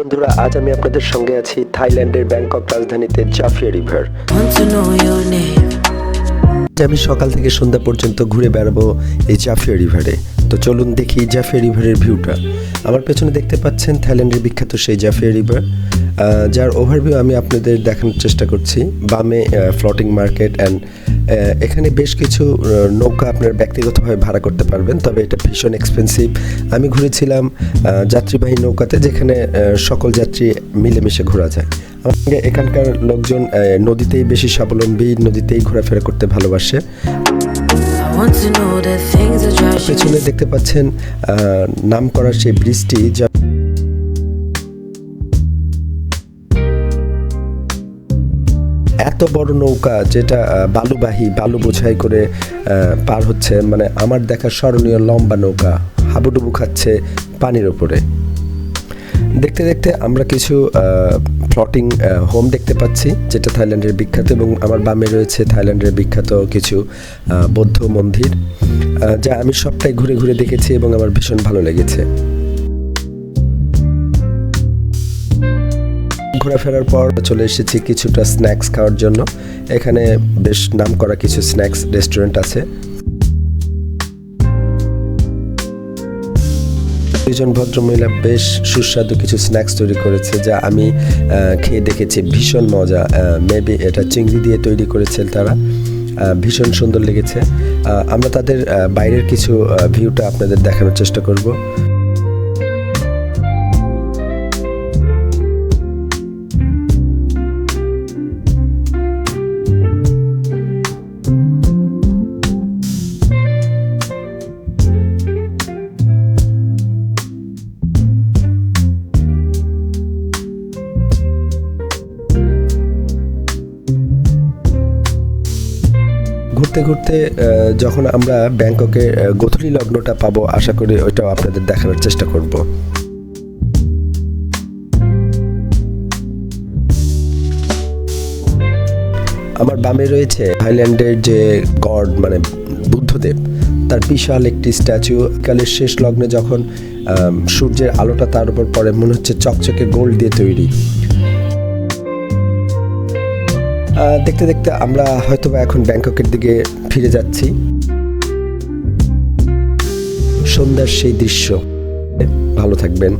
বন্ধুরা আজ আমি আপনাদের সঙ্গে আছি থাইল্যান্ডের ব্যাংকক রাজধানীতে জাফিয়া রিভার। আমি সকাল থেকে সন্ধ্যা পর্যন্ত ঘুরে বেড়াবো এই জাফিয়া রিভারে। তো চলুন দেখি জাফিয়া রিভারের ভিউটা। আমার পেছনে দেখতে পাচ্ছেন থাইল্যান্ডের বিখ্যাত সেই জাফিয়া রিভার। যার ওভারভিউ আমি আপনাদের দেখানোর চেষ্টা করছি। বামে ফ্লোটিং মার্কেট অ্যান্ড এখানে বেশ কিছু নৌকা আপনার ব্যক্তিগতভাবে ভাড়া করতে পারবেন তবে এটা ভীষণ এক্সপেন্সিভ আমি ঘুরেছিলাম যাত্রীবাহী নৌকাতে যেখানে সকল যাত্রী মিলেমিশে ঘোরা যায়। আমার এখানকার লোকজন নদীতেই বেশি স্বাবলম্বী নদীতেই ঘোরাফেরা করতে ভালোবাসে. পেছনে দেখতে পাচ্ছেন আহ, নাম করা সেই বৃষ্টি যা এত বড় নৌকা যেটা বালুবাহী, বালু বোঝাই করে পার হচ্ছে মানে আমার দেখা স্মরণীয় লম্বা নৌকা, হাবুডুবু খাচ্ছে পানির ওপরে। দেখতে দেখতে আমরা কিছু ফ্লটিং হোম দেখতে পাচ্ছি, যেটা থাইল্যান্ডের বিখ্যাত এবং আমার বামে রয়েছে থাইল্যান্ডের বিখ্যাত কিছু বৌদ্ধ মন্দির যা আমি সবটাই ঘুরে ঘুরে দেখেছি এবং আমার ভীষণ ভালো লেগেছে। ঘোরাফেরার পর চলে এসেছি কিছুটা স্ন্যাক্স খাওয়ার জন্য। এখানে বেশ নাম করা কিছু স্ন্যাক্স রেস্টুরেন্ট আছে। দুজন ভদ্রমহিলা বেশ সুস্বাদু কিছু স্ন্যাক্স তৈরি করেছে, যা আমি খেয়ে দেখেছি। ভীষণ মজা মেবি এটা চিংড়ি দিয়ে তৈরি করেছে তারা। ভীষণ সুন্দর লেগেছে। আমরা তাদের বাইরের কিছু ভিউটা আপনাদের দেখানোর চেষ্টা করব। ঘুরতে ঘুরতে যখন আমরা ব্যাংককে গোথলি লগ্নটা পাবো, আশা করি ওইটাও আপনাদের দেখানোর চেষ্টা করব। আমার বামে রয়েছে থাইল্যান্ডের যে গড মানে বুদ্ধদেব, তার বিশাল একটি স্ট্যাচু। কালের শেষ লগ্নে যখন সূর্যের আলোটা তার উপর পড়ে, মনে হচ্ছে চকচকে গোল্ড দিয়ে তৈরি। দেখতে দেখতে আমরা হয়তোবা এখন ব্যাংককের দিকে ফিরে যাচ্ছি। সন্ধ্যার সেই দৃশ্য। ভালো থাকবেন।